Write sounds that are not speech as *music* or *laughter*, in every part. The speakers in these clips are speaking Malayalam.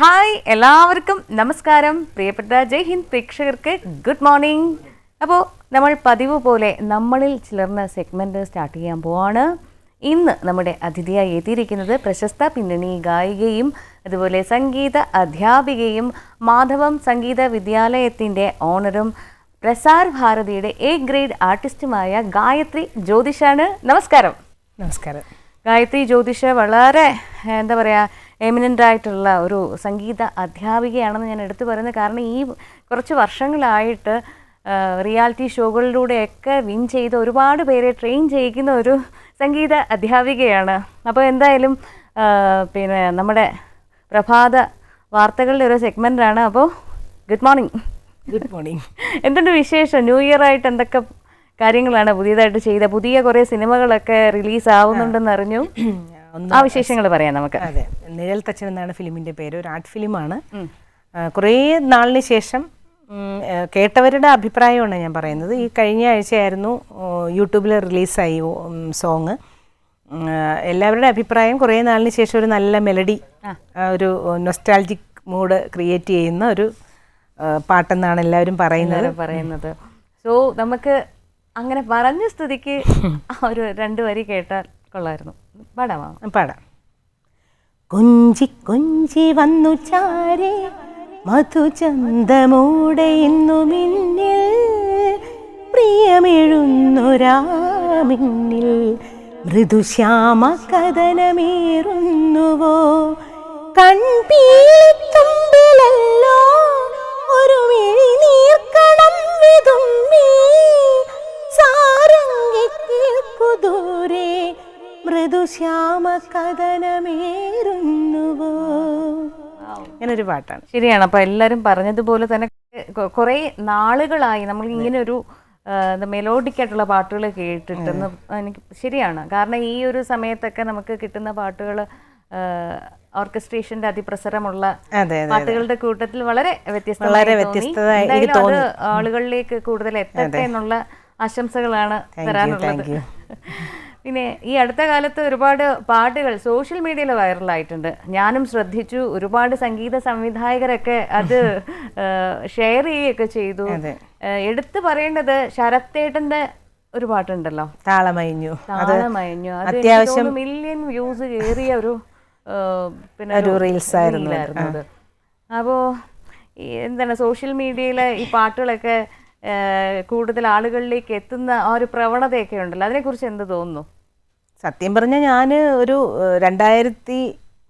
ഹായ് എല്ലാവർക്കും നമസ്കാരം. പ്രിയപ്പെട്ട ജയ് ഹിന്ദ് പ്രേക്ഷകർക്ക് ഗുഡ് മോർണിംഗ്. അപ്പോൾ നമ്മൾ പതിവ് പോലെ നമ്മളിൽ ചിലർന്ന സെഗ്മെന്റ് സ്റ്റാർട്ട് ചെയ്യാൻ പോവാണ്. ഇന്ന് നമ്മുടെ അതിഥിയായി എത്തിയിരിക്കുന്നത് പ്രശസ്ത പിന്നണി ഗായികയും അതുപോലെ സംഗീത അധ്യാപികയും മാധവം സംഗീത വിദ്യാലയത്തിന്റെ ഓണറും പ്രസാർ ഭാരതിയുടെ എ ഗ്രേഡ് ആർട്ടിസ്റ്റുമായ ഗായത്രി ജ്യോതിഷാണ്. നമസ്കാരം. നമസ്കാരം. ഗായത്രി ജ്യോതിഷ വളരെ എന്താ പറയുക എമിനന്റ് ആയിട്ടുള്ള ഒരു സംഗീത അധ്യാപികയാണെന്ന് ഞാൻ എടുത്തു പറയുന്നത്. കാരണം ഈ കുറച്ച് വർഷങ്ങളായിട്ട് റിയാലിറ്റി ഷോകളിലൂടെയൊക്കെ വിൻ ചെയ്ത് ഒരുപാട് പേരെ ട്രെയിൻ ചെയ്യിക്കുന്ന ഒരു സംഗീത അധ്യാപികയാണ്. അപ്പോൾ എന്തായാലും പിന്നെ നമ്മുടെ പ്രഭാത വാർത്തകളുടെ ഒരു സെഗ്മെന്റാണ് അപ്പോൾ ഗുഡ് മോർണിംഗ്. Good morning. എന്തുണ്ട് വിശേഷം? ന്യൂ ഇയർ ആയിട്ട് എന്തൊക്കെ കാര്യങ്ങളാണ് പുതിയതായിട്ട് ചെയ്ത? പുതിയ കുറേ സിനിമകളൊക്കെ റിലീസ് ആവുന്നുണ്ടെന്ന് അറിഞ്ഞു. *coughs* ആ വിശേഷങ്ങൾ പറയാം നമുക്ക്. അതെ. നിഴൽ തച്ചൻ എന്നാണ് ഫിലിമിന്റെ പേര്. ഒരു ആർട്ട് ഫിലിമാണ്. കുറേ നാളിന് ശേഷം കേട്ടവരുടെ അഭിപ്രായമാണ് ഞാൻ പറയുന്നത്. ഈ കഴിഞ്ഞ ആഴ്ചയായിരുന്നു യൂട്യൂബിൽ റിലീസായി സോങ്. എല്ലാവരുടെ അഭിപ്രായം കുറേ നാളിന് ശേഷം ഒരു നല്ല മെലഡി ഒരു നൊസ്റ്റാൾജിക് മൂഡ് ക്രിയേറ്റ് ചെയ്യുന്ന ഒരു പാട്ടെന്നാണ് എല്ലാവരും പറയുന്നത്. പറയുന്നത്. സോ നമുക്ക് അങ്ങനെ പറഞ്ഞ സ്ഥിതിക്ക് ഒരു രണ്ടു വരി കേട്ടാൽ കൊള്ളായിരുന്നു പാടാമോ പാടാം. കൊഞ്ചി കൊഞ്ചി വന്നു ചാരേ മധുചന്തമൂടെ ഇന്നു മിന്നിൽ. പ്രിയമെഴുന്നൊരാമിന്നിൽ മൃദുശ്യാമ കഥനമേറുന്നുവോ കൺപീളിത്തുമ്പിലല്ലോ ഒരു മിഴി നീർക്കണം വിതുമ്പി സാരംഗിക്കു ദൂരെ മൃദുശ്യാമ കഥനമേറുന്നുവോ ഇങ്ങനൊരു പാട്ടാണ്. ശരിയാണ്. അപ്പൊ എല്ലാരും പറഞ്ഞതുപോലെ തന്നെ കുറെ നാളുകളായി നമ്മൾ ഇങ്ങനെ ഒരു മെലോഡിക് ആയിട്ടുള്ള പാട്ടുകൾ കേട്ടിട്ടെന്ന് എനിക്ക് ശരിയാണ്. കാരണം ഈ ഒരു സമയത്തൊക്കെ നമുക്ക് കിട്ടുന്ന പാട്ടുകൾ ഓർക്കസ്ട്രേഷന്റെ അതിപ്രസരമുള്ള അതെ അതെ പാട്ടുകളുടെ കൂട്ടത്തിൽ വളരെ വ്യത്യസ്തമായി അത് ആളുകളിലേക്ക് കൂടുതൽ എത്തട്ടെ എന്നുള്ള ആശംസകളാണ് തരാനുള്ളത്. *laughs* പിന്നെ ഈ അടുത്ത കാലത്ത് ഒരുപാട് പാട്ടുകൾ സോഷ്യൽ മീഡിയയിൽ വൈറലായിട്ടുണ്ട്. ഞാനും ശ്രദ്ധിച്ചു. ഒരുപാട് സംഗീത സംവിധായകരൊക്കെ അത് ഷെയർ ചെയ്യുകയൊക്കെ ചെയ്തു. എടുത്തു പറയേണ്ടത് ശരത്തേട്ടന്റെ ഒരു പാട്ടുണ്ടല്ലോ. താളമയഞ്ഞു. താളമയഞ്ഞു. അത് അത്യാവശ്യം മില്യൺ വ്യൂസ് കയറിയ ഒരു പിന്നെ ഒരു റീൽസ് ആയിരുന്നു അപ്പോൾ എന്താണ് സോഷ്യൽ മീഡിയയിലെ ഈ പാട്ടുകളൊക്കെ കൂടുതൽ ആളുകളിലേക്ക് എത്തുന്ന ആ ഒരു പ്രവണതയൊക്കെ ഉണ്ടല്ലോ. അതിനെക്കുറിച്ച് എന്ത് തോന്നുന്നു? സത്യം പറഞ്ഞാൽ ഞാൻ ഒരു രണ്ടായിരത്തി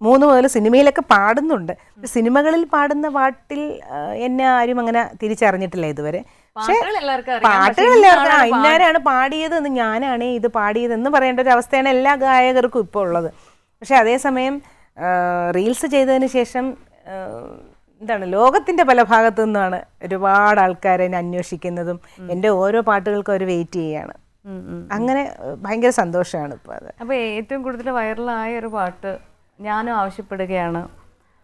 മൂന്ന് മുതൽ സിനിമയിലൊക്കെ പാടുന്നുണ്ട്. സിനിമകളിൽ പാടുന്ന പാട്ടിൽ എന്നെ ആരും അങ്ങനെ തിരിച്ചറിഞ്ഞിട്ടില്ല ഇതുവരെ. പക്ഷേ പാട്ടുകൾ എല്ലാവർക്കും ആ, ഇന്നാരാണ് പാടിയത് എന്ന് ഞാനാണ് ഇത് പാടിയത് എന്ന് പറയേണ്ട ഒരു അവസ്ഥയാണ് എല്ലാ ഗായകർക്കും ഇപ്പോൾ ഉള്ളത്. പക്ഷെ അതേസമയം റീൽസ് ചെയ്തതിന് ശേഷം എന്താണ് ലോകത്തിന്റെ പല ഭാഗത്തു നിന്നാണ് ഒരുപാട് ആൾക്കാരെ അന്വേഷിക്കുന്നതും എന്റെ ഓരോ പാട്ടുകൾക്കും അവർ വെയിറ്റ് ഉം. അങ്ങനെ ഭയങ്കര സന്തോഷമാണ് ഇപ്പൊ അത്. അപ്പൊ ഏറ്റവും കൂടുതൽ വൈറലായ ഒരു പാട്ട് ഞാനും ആവശ്യപ്പെടുകയാണ്.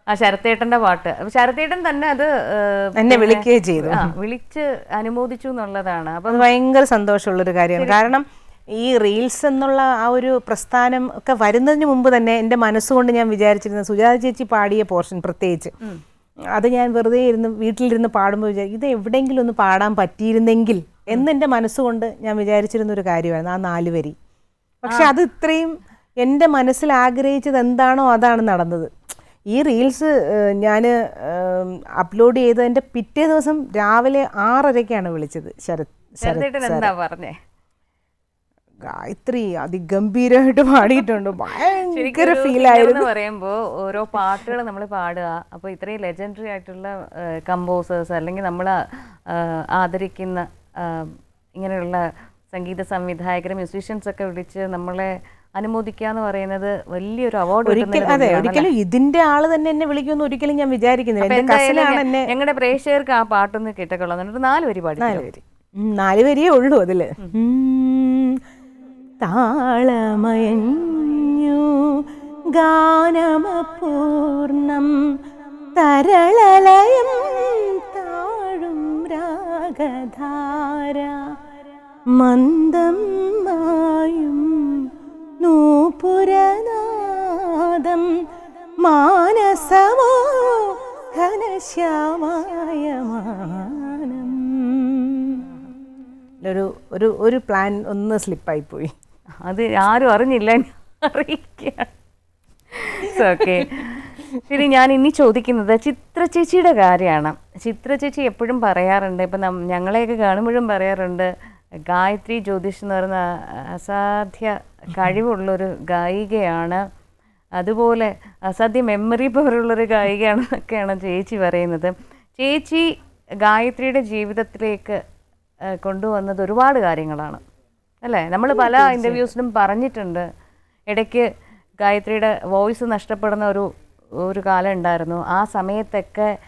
ആ ശരത്തേട്ടന്റെ പാട്ട്. അപ്പൊ ശരത്തേട്ടൻ തന്നെ അത് എന്നെ വിളിക്കുകയും ചെയ്തു. വിളിച്ച് അനുമോദിച്ചു എന്നുള്ളതാണ്. അപ്പൊ അത് ഭയങ്കര സന്തോഷമുള്ളൊരു കാര്യമാണ്. കാരണം ഈ റീൽസ് എന്നുള്ള ആ ഒരു പ്രസ്ഥാനം ഒക്കെ വരുന്നതിന് മുമ്പ് തന്നെ എന്റെ മനസ്സുകൊണ്ട് ഞാൻ വിചാരിച്ചിരുന്ന സുജാത ചേച്ചി പാടിയ പോർഷൻ പ്രത്യേകിച്ച് അത് ഞാൻ വെറുതെ ഇരുന്ന് വീട്ടിലിരുന്ന് പാടുമ്പോൾ വിചാരിക്കും ഇത് എവിടെയെങ്കിലും ഒന്ന് പാടാൻ പറ്റിയിരുന്നെങ്കിൽ എന്ന് എന്റെ മനസ്സുകൊണ്ട് ഞാൻ വിചാരിച്ചിരുന്ന ഒരു കാര്യമായിരുന്നു ആ നാല് വരി. പക്ഷെ അത് ഇത്രയും എന്റെ മനസ്സിൽ ആഗ്രഹിച്ചത് എന്താണോ അതാണ് നടന്നത്. ഈ റീൽസ് ഞാൻ അപ്ലോഡ് ചെയ്തതിന്റെ പിറ്റേ ദിവസം രാവിലെ ആറരയ്ക്കാണ് വിളിച്ചത് ശരത് ശരത് പറഞ്ഞേ? ഗായത്രി അതിഗംഭീരമായിട്ട് പാടിയിട്ടുണ്ട്. ഭയങ്കര ഫീൽ ആയിരുന്നു. പറയുമ്പോൾ ഓരോ പാട്ടുകൾ നമ്മൾ പാടുക അപ്പോൾ ഇത്രയും ലെജൻഡറി ആയിട്ടുള്ള കമ്പോസേഴ്സ് അല്ലെങ്കിൽ നമ്മൾ ആദരിക്കുന്ന ഇങ്ങനെയുള്ള സംഗീത സംവിധായകർ മ്യൂസീഷ്യൻസ് ഒക്കെ വിളിച്ച് നമ്മളെ അനുമോദിക്കുക എന്ന് പറയുന്നത് വലിയൊരു അവാർഡ് ഒരിക്കലും അതെ ഒരിക്കലും ഇതിന്റെ ആൾ തന്നെ എന്നെ വിളിക്കുമെന്ന് ഒരിക്കലും ഞാൻ വിചാരിക്കുന്നില്ല. ഞങ്ങളുടെ പ്രേക്ഷകർക്ക് ആ പാട്ടൊന്ന് കേട്ടക്കൊള്ളാം. എന്നിട്ട് നാല് വരി പാടി നാല് വരി. നാല് വരിയേ ഉള്ളൂ അതിൽ. താളമയഞ്ഞു ഗാനമപൂർണം തരളലയം രാഗധാര മന്ദം മായും നൂപുരനാദം മാനസമോ ശ്യാമായ മാനം ഒരു ഒരു ഒരു പ്ലാൻ ഒന്ന് സ്ലിപ്പായിപ്പോയി അത് ആരും അറിഞ്ഞില്ല അറിയിക്കുക ഓക്കെ ശരി ഞാൻ ഇനി ചോദിക്കുന്നത് ചിത്ര ചേച്ചിയുടെ കാര്യമാണ്. ചിത്ര ചേച്ചി എപ്പോഴും പറയാറുണ്ട് ഇപ്പം ഞങ്ങളെയൊക്കെ കാണുമ്പോഴും പറയാറുണ്ട് ഗായത്രി ജ്യോതിഷ് എന്ന് പറയുന്ന അസാധ്യ കഴിവുള്ളൊരു ഗായികയാണ്. അതുപോലെ അസാധ്യ മെമ്മറി പോലുള്ളൊരു ഗായികയാണ് ഒക്കെയാണ് ചേച്ചി പറയുന്നത്. ചേച്ചി ഗായത്രിയുടെ ജീവിതത്തിലേക്ക് കൊണ്ടുവന്നത് ഒരുപാട് കാര്യങ്ങളാണ്. അല്ലേ? നമ്മൾ പല ഇന്റർവ്യൂസിലും പറഞ്ഞിട്ടുണ്ട്. ഇടയ്ക്ക് ഗായത്രിയുടെ വോയിസ് നഷ്ടപ്പെടുന്ന ഒരു ഒരു കാലം ഉണ്ടായിരുന്നു. ആ സമയത്തൊക്കെ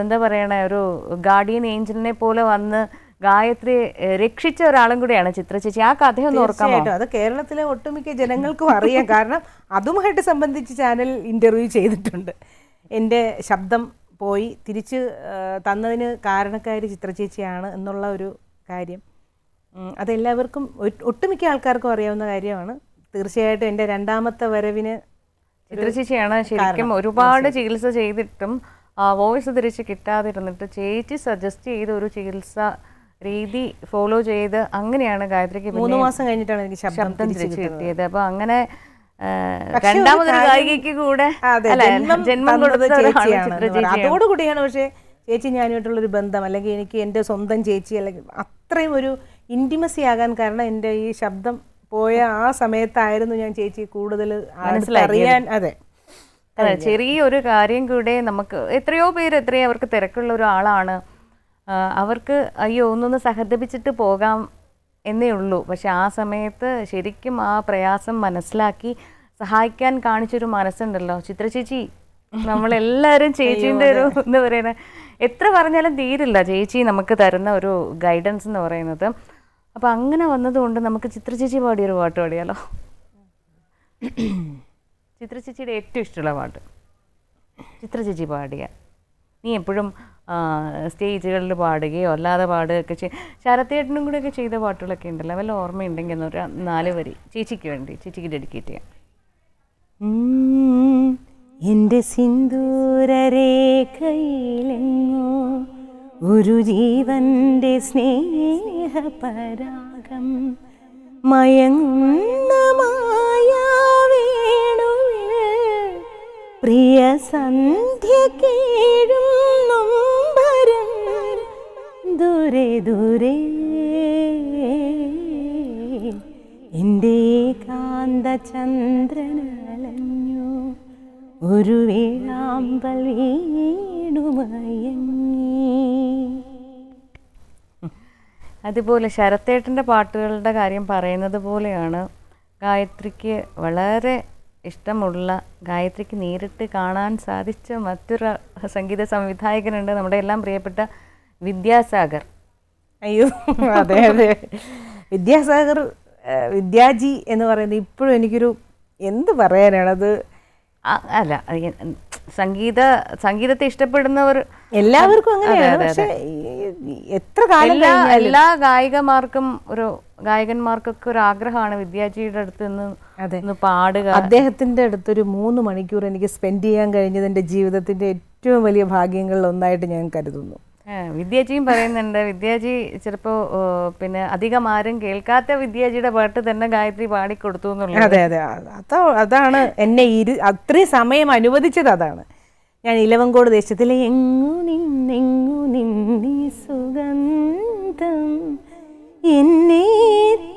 എന്താ പറയണേ ഒരു ഗാർഡിയൻ ഏഞ്ചലിനെ പോലെ വന്ന് ഗായത്രി രക്ഷിച്ച ഒരാളും കൂടിയാണ് ചിത്ര ചേച്ചി. ആ കഥയൊന്നും ഓർക്കാമോ? അത് കേരളത്തിലെ ഒട്ടുമിക്ക ജനങ്ങൾക്കും അറിയാം. കാരണം അതുമായിട്ട് സംബന്ധിച്ച് ചാനൽ ഇന്റർവ്യൂ ചെയ്തിട്ടുണ്ട്. എന്റെ ശബ്ദം പോയി. തിരിച്ച് തന്നതിന് കാരണക്കാരി ചിത്രചേച്ചിയാണ് എന്നുള്ള ഒരു കാര്യം. അതെല്ലാവർക്കും ഒട്ടുമിക്ക ആൾക്കാർക്കും അറിയാവുന്ന കാര്യമാണ്. തീർച്ചയായിട്ടും എന്റെ രണ്ടാമത്തെ വരവിന് ചിത്ര ചേച്ചിയാണ് ശരിക്കും ഒരുപാട് ചികിത്സ ചെയ്തിട്ടും വോയിസ് തിരിച്ച് കിട്ടാതിരുന്നിട്ട് ചേച്ചി സജസ്റ്റ് ചെയ്ത ഒരു ചികിത്സ രീതി ഫോളോ ചെയ്ത് അങ്ങനെയാണ് ഗായത്രിക്ക് മൂന്ന് മാസം കഴിഞ്ഞിട്ടാണ് എനിക്ക് ശബ്ദം തിരിച്ച് കിട്ടിയത്. അപ്പൊ അങ്ങനെ രണ്ടാമതൊരു ഗായികയ്ക്ക് കൂടെ ജന്മം കൊടുത്ത അതോടുകൂടിയാണ് പക്ഷേ ചേച്ചി ഞാനുമായിട്ടുള്ളൊരു ബന്ധം അല്ലെങ്കിൽ എനിക്ക് എന്റെ സ്വന്തം ചേച്ചി അല്ലെങ്കിൽ അത്രയും ഒരു ഇന്റിമസി ആകാൻ കാരണം എന്റെ ഈ ശബ്ദം പോയ ആ സമയത്തായിരുന്നു ഞാൻ ചേച്ചി കൂടുതൽ അറിയാൻ അതെ. അതെ ചെറിയൊരു കാര്യം കൂടെ നമുക്ക് എത്രയോ പേര് എത്രയോ അവർക്ക് തിരക്കുള്ള ഒരാളാണ്. അവർക്ക് അയ്യോ ഒന്നൊന്ന് സഹതപിച്ചിട്ട് പോകാം എന്നേ ഉള്ളൂ. പക്ഷെ ആ സമയത്ത് ശരിക്കും ആ പ്രയാസം മനസ്സിലാക്കി സഹായിക്കാൻ കാണിച്ചൊരു മനസ്സുണ്ടല്ലോ. ചിത്ര ചേച്ചി നമ്മളെല്ലാവരും ചേച്ചീന്റെ ഒരു എന്താ പറയുന്നത് എത്ര പറഞ്ഞാലും തീരില്ല. ചേച്ചി നമുക്ക് തരുന്ന ഒരു ഗൈഡൻസ് എന്ന് പറയുന്നത്. അപ്പം അങ്ങനെ വന്നതുകൊണ്ട് നമുക്ക് ചിത്രചേച്ചി പാടിയൊരു പാട്ട് പാടിയാലോ? ചിത്രചേച്ചിയുടെ ഏറ്റവും ഇഷ്ടമുള്ള പാട്ട്. ചിത്രചേച്ചി പാടിയ. നീ എപ്പോഴും സ്റ്റേജുകളിൽ പാടുകയോ അല്ലാതെ പാടുകയൊക്കെ ചെയ്യും ശരത്തേട്ടനും കൂടെ ഒക്കെ ചെയ്ത പാട്ടുകളൊക്കെ ഉണ്ടല്ലോ. വല്ല ഓർമ്മയുണ്ടെങ്കിൽ എന്നൊരു നാല് വരി. ചേച്ചിക്ക് വേണ്ടി ചേച്ചിക്ക് ഡെഡിക്കേറ്റ് ചെയ്യാം. എന്റെ സിന്ദൂരരേഖയിലെങ്ങോ ഒരു ജീവന്റെ സ്നേഹപരാഗം മയങ്ങുന്നമായ മായാവേണുവിൽ പ്രിയ സന്ധ്യ കേഴും നൊമ്പരം ദൂരെ ദൂരെ. എന്റെ കാന്ത ചന്ദ്രനലഞ്ഞു ഒരു വേഴാമ്പൽ വീണുമയങ്ങി. അതുപോലെ ശരത്തേട്ടന്റെ പാട്ടുകളുടെ കാര്യം പറയുന്നത് പോലെയാണ് ഗായത്രിക്ക് വളരെ ഇഷ്ടമുള്ള ഗായത്രിക്ക് നേരിട്ട് കാണാൻ സാധിച്ച മറ്റൊരു സംഗീത സംവിധായകനുണ്ട് നമ്മുടെ എല്ലാം പ്രിയപ്പെട്ട വിദ്യാസാഗർ. അയ്യോ അതെ അതെ. വിദ്യാസാഗർ വിദ്യാജി എന്ന് പറയുന്നത് ഇപ്പോഴും എനിക്കൊരു എന്ത് പറയാനാണത്? അല്ല സംഗീത സംഗീതത്തെ ഇഷ്ടപ്പെടുന്നവർ എല്ലാവർക്കും അങ്ങനെയാണ്. പക്ഷെ എത്ര കാലം എല്ലാ ഗായികമാർക്കും ഒരു ഗായകന്മാർക്കൊക്കെ ഒരു ആഗ്രഹമാണ് വിദ്യാജിയുടെ അടുത്ത് നിന്ന് പാടുക. അദ്ദേഹത്തിന്റെ അടുത്തൊരു മൂന്ന് മണിക്കൂർ എനിക്ക് സ്പെൻഡ് ചെയ്യാൻ കഴിഞ്ഞത് എന്റെ ജീവിതത്തിന്റെ ഏറ്റവും വലിയ ഭാഗ്യങ്ങളിൽ ഒന്നായിട്ട് ഞാൻ കരുതുന്നു. വിദ്യാജിയും പറയുന്നുണ്ട് വിദ്യാജി ചിലപ്പോ പിന്നെ അധികം ആരും കേൾക്കാത്ത വിദ്യാജിയുടെ പാട്ട് തന്നെ ഗായത്രി പാടിക്കൊടുത്തു എന്നുള്ളത്. അതെ അതെ അതാ അതാണ് എന്നെ ഇരു അത്രയും സമയം അനുവദിച്ചത് അതാണ്. ഞാൻ ഇലവങ്കോട് ദേശത്തിലെ എങ്ങു നിന്നെങ്ങു നിന്നി സുഗന്ധം എന്നെ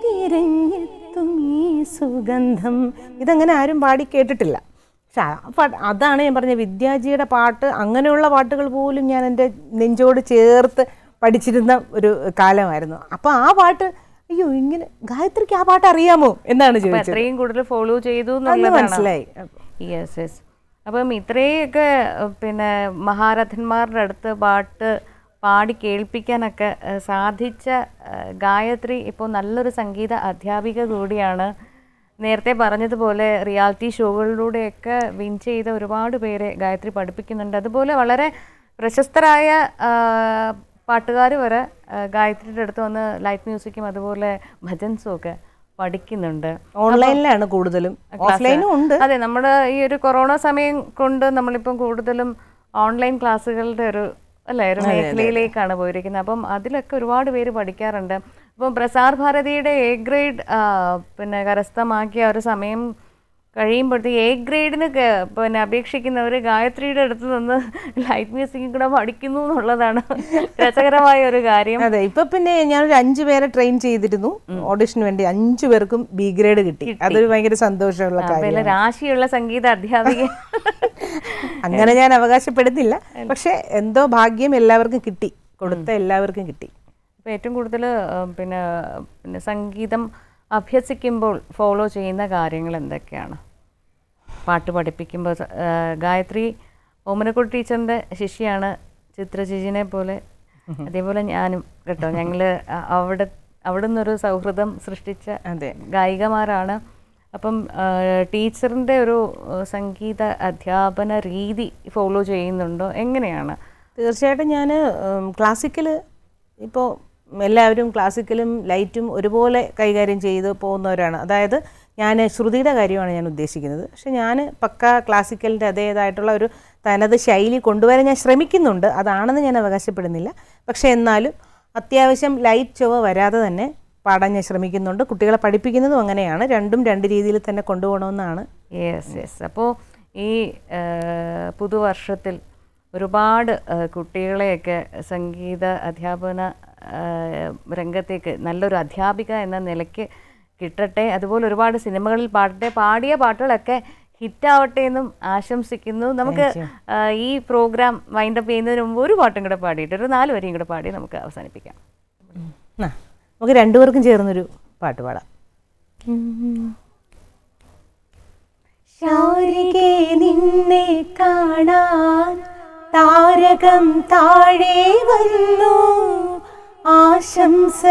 തിരഞ്ഞെത്തും ഈ സുഗന്ധം. ഇതങ്ങനെ ആരും പാടി കേട്ടിട്ടില്ല. പക്ഷെ അതാണ് ഞാൻ പറഞ്ഞ വിദ്യാജിയുടെ പാട്ട് അങ്ങനെയുള്ള പാട്ടുകൾ പോലും ഞാൻ എന്റെ നെഞ്ചോട് ചേർത്ത് പഠിച്ചിരുന്ന ഒരു കാലമായിരുന്നു. അപ്പോൾ ആ പാട്ട് അയ്യോ ഇങ്ങനെ ഗായത്രിക്ക് ആ പാട്ട് അറിയാമോ എന്നാണ് ചോദിച്ചത്. അത്രയും കൂടുതൽ ഫോളോ ചെയ്തു മനസ്സിലായി. യെസ് യെസ് അപ്പം ഇത്രയൊക്കെ പിന്നെ മഹാരഥന്മാരുടെ അടുത്ത് പാട്ട് പാടി കേൾപ്പിക്കാനൊക്കെ സാധിച്ച ഗായത്രി ഇപ്പോൾ നല്ലൊരു സംഗീത അധ്യാപിക കൂടിയാണ്. നേരത്തെ പറഞ്ഞതുപോലെ റിയാലിറ്റി ഷോകളിലൂടെയൊക്കെ വിൻ ചെയ്ത ഒരുപാട് പേരെ ഗായത്രി പഠിപ്പിക്കുന്നുണ്ട്. അതുപോലെ വളരെ പ്രശസ്തരായ പാട്ടുകാർ വരെ ഗായത്രിയുടെ അടുത്ത് വന്ന് ലൈറ്റ് മ്യൂസിക്കും അതുപോലെ ഭജൻസും ഒക്കെ പഠിക്കുന്നുണ്ട്. ഓൺലൈനിലാണ് കൂടുതലും. ഓഫ്ലൈനും ഉണ്ട്. അതെ നമ്മുടെ ഈ ഒരു കൊറോണ സമയം കൊണ്ട് നമ്മളിപ്പം കൂടുതലും ഓൺലൈൻ ക്ലാസ്സുകളുടെ ഒരു അല്ലേ ഒരു മേഖലയിലേക്കാണ് പോയിരിക്കുന്നത്. അപ്പം അതിലൊക്കെ ഒരുപാട് പേര് പഠിക്കാറുണ്ട്. അപ്പം പ്രസാർ ഭാരതിയുടെ എ ഗ്രേഡ് പിന്നെ കരസ്ഥമാക്കിയ ഒരു സമയം കഴിയുമ്പോഴത്തേക്ക് എ ഗ്രേഡിന് പിന്നെ അപേക്ഷിക്കുന്നവർ ഗായത്രിയുടെ അടുത്ത് നിന്ന് ലൈറ്റ് മ്യൂസിക് കൂടെ പഠിക്കുന്നു എന്നുള്ളതാണ് രസകരമായ ഒരു കാര്യം. അതെ ഇപ്പൊ പിന്നെ ഞാനൊരു അഞ്ചു പേരെ ട്രെയിൻ ചെയ്തിരുന്നു. ഓഡിഷന് വേണ്ടി അഞ്ചു പേർക്കും ബി ഗ്രേഡ് കിട്ടി. അതൊരു ഭയങ്കര സന്തോഷമുള്ള കാര്യം രാശിയുള്ള സംഗീത അധ്യാപിക. *laughs* അങ്ങനെ ഞാൻ അവകാശപ്പെടുന്നില്ല. പക്ഷെ എന്തോ ഭാഗ്യം എല്ലാവർക്കും കിട്ടി. കൊടുത്ത എല്ലാവർക്കും കിട്ടി. അപ്പോൾ ഏറ്റവും കൂടുതൽ പിന്നെ പിന്നെ സംഗീതം അഭ്യസിക്കുമ്പോൾ ഫോളോ ചെയ്യുന്ന കാര്യങ്ങൾ എന്തൊക്കെയാണ്? പാട്ട് പഠിപ്പിക്കുമ്പോൾ ഗായത്രി ഓമനക്കുട്ടി ടീച്ചറിന്റെ ശിഷ്യാണ് ചിത്രചേച്ചിനെ പോലെ. അതേപോലെ ഞാനും കേട്ടോ. ഞങ്ങൾ അവിടെ അവിടെ നിന്നൊരു സൗഹൃദം സൃഷ്ടിച്ച അതെ. ഗായികമാരാണ്. അപ്പം ടീച്ചറിന്റെ ഒരു സംഗീത അധ്യാപന രീതി ഫോളോ ചെയ്യുന്നുണ്ടോ? എങ്ങനെയാണ്? തീർച്ചയായിട്ടും ഞാൻ ക്ലാസിക്കൽ ഇപ്പോൾ എല്ലാവരും ക്ലാസിക്കലും ലൈറ്റും ഒരുപോലെ കൈകാര്യം ചെയ്ത് പോകുന്നവരാണ്. അതായത് ഞാൻ ശ്രുതിയുടെ കാര്യമാണ് ഞാൻ ഉദ്ദേശിക്കുന്നത്. പക്ഷെ ഞാൻ പക്ക ക്ലാസിക്കലിന്റെ അതേതായിട്ടുള്ള ഒരു തനത് ശൈലി കൊണ്ടുവരാൻ ഞാൻ ശ്രമിക്കുന്നുണ്ട്. അതാണെന്ന് ഞാൻ അവകാശപ്പെടുന്നില്ല. പക്ഷേ എന്നാലും അത്യാവശ്യം ലൈറ്റ് ചൊവ്വ വരാതെ തന്നെ പാടാൻ ഞാൻ ശ്രമിക്കുന്നുണ്ട്. കുട്ടികളെ പഠിപ്പിക്കുന്നതും അങ്ങനെയാണ്. രണ്ടും രണ്ട് രീതിയിൽ തന്നെ കൊണ്ടുപോകണമെന്നാണ്. Yes yes. അപ്പോൾ ഈ പുതുവർഷത്തിൽ ഒരുപാട് കുട്ടികളെയൊക്കെ സംഗീത അധ്യാപന രംഗത്തേക്ക് നല്ലൊരു അധ്യാപിക എന്ന നിലയ്ക്ക് കിട്ടട്ടെ. അതുപോലെ ഒരുപാട് സിനിമകളിൽ പാടട്ടെ. പാടിയ പാട്ടുകളൊക്കെ ഹിറ്റാവട്ടെ എന്നും ആശംസിക്കുന്നു. നമുക്ക് ഈ പ്രോഗ്രാം വൈൻഡപ്പ് ചെയ്യുന്നതിന് മുമ്പ് ഒരു പാട്ടും കൂടെ പാടിയിട്ട് ഒരു നാല് വരെയും കൂടെ പാടി നമുക്ക് അവസാനിപ്പിക്കാം. നമുക്ക് രണ്ടുപേർക്കും ചേർന്നൊരു പാട്ട് പാടാം. ശൗരികെ നിന്നെ കാണാൻ താരകം താഴെ വന്നു. ആശംസയേകാനിന്റെ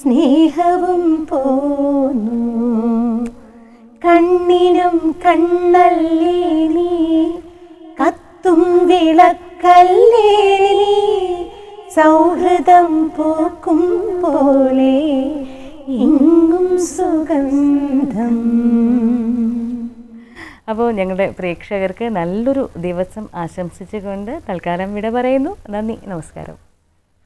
സ്നേഹവും പോന്നു. കണ്ണിനും കണ്ണല്ലേ നീ കത്തും വിളക്കല്ലേ നീ സൗഹൃദം പോക്കും പോലെ ഇങ്ങും സുഗന്ധം. അപ്പോൾ ഞങ്ങളുടെ പ്രേക്ഷകർക്ക് നല്ലൊരു ദിവസം ആശംസിച്ചുകൊണ്ട് തൽക്കാലം വിട പറയുന്നു. നന്ദി നമസ്കാരം.